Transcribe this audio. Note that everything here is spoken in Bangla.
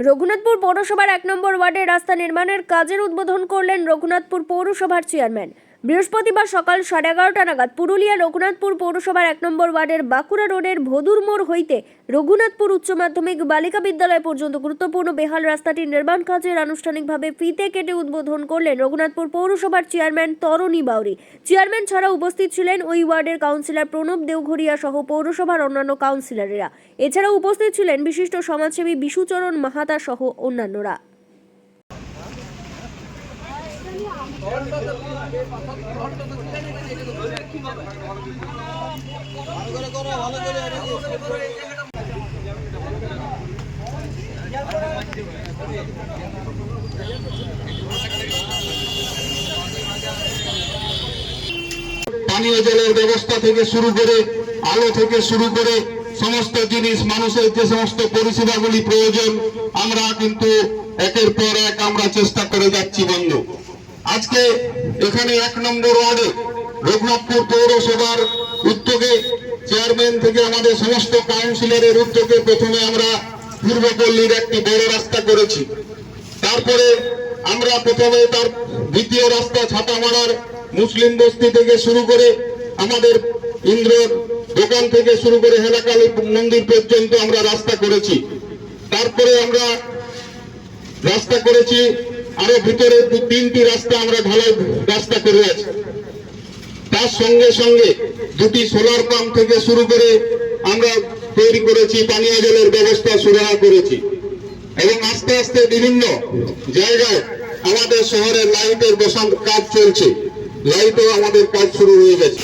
রঘুনাথপুর পৌরসভার এক নম্বর ওয়ার্ডে রাস্তা নির্মাণের কাজের উদ্বোধন করলেন রঘুনাথপুর পৌরসভার চেয়ারম্যান। বৃহস্পতিবার সকাল সাড়ে এগারোটা নাগাদ পুরুলিয়া রঘুনাথপুর পৌরসভার এক নম্বর ওয়ার্ডের বাঁকুড়া রোডের ভদুর মোড় হইতে রঘুনাথপুর উচ্চ মাধ্যমিক বালিকা বিদ্যালয় পর্যন্ত গুরুত্বপূর্ণ বেহাল রাস্তাটির নির্মাণ কাজের আনুষ্ঠানিকভাবে ফিতে কেটে উদ্বোধন করলেন রঘুনাথপুর পৌরসভার চেয়ারম্যান তরণী বাউরি। চেয়ারম্যান ছাড়া উপস্থিত ছিলেন ওই ওয়ার্ডের কাউন্সিলর প্রণব দেওঘরিয়া সহ পৌরসভার অন্যান্য কাউন্সিলরেরা। এছাড়াও উপস্থিত ছিলেন বিশিষ্ট সমাজসেবী বিশুচরণ মাহাতা সহ অন্যান্যরা। পানীয় জলের ব্যবস্থা থেকে শুরু করে, আলো থেকে শুরু করে সমস্ত জিনিস, মানুষের যে সমস্ত পরিষেবাগুলি প্রয়োজন, আমরা কিন্তু একের পর এক আমরা চেষ্টা করে যাচ্ছি বন্ধু। আজকে এখানে এক নম্বর ওয়ার্ডে রঘুনাথপুর পৌরসভার উদ্যোগে চেয়ারম্যান থেকে আমাদের সমস্ত কাউন্সিলরের উদ্যোগে প্রথমে আমরা পূর্বপল্লীর একটি বড় রাস্তা করেছি। তারপরে আমরা প্রথমে তার দ্বিতীয় রাস্তা ছাতামারার মুসলিম বস্তি থেকে শুরু করে আমাদের ইন্দ্র দোকান থেকে শুরু করে হেলাকালী মন্দির পর্যন্ত আমরা রাস্তা করেছি। তারপরে আমরা রাস্তা করেছি আরও ভিতরে দু তিনটি রাস্তা আমরা ঢালাই রাস্তা করে আছি। তার সঙ্গে সঙ্গে দুটি সোলার পাম্প থেকে শুরু করে আমরা তৈরি করেছি, পানীয় জলের ব্যবস্থা সুরাহা করেছি। এবং আস্তে আস্তে বিভিন্ন জায়গায় আমাদের শহরে লাইটের বসান কাজ চলছে। লাইটও আমাদের কাজ শুরু হয়ে গেছে।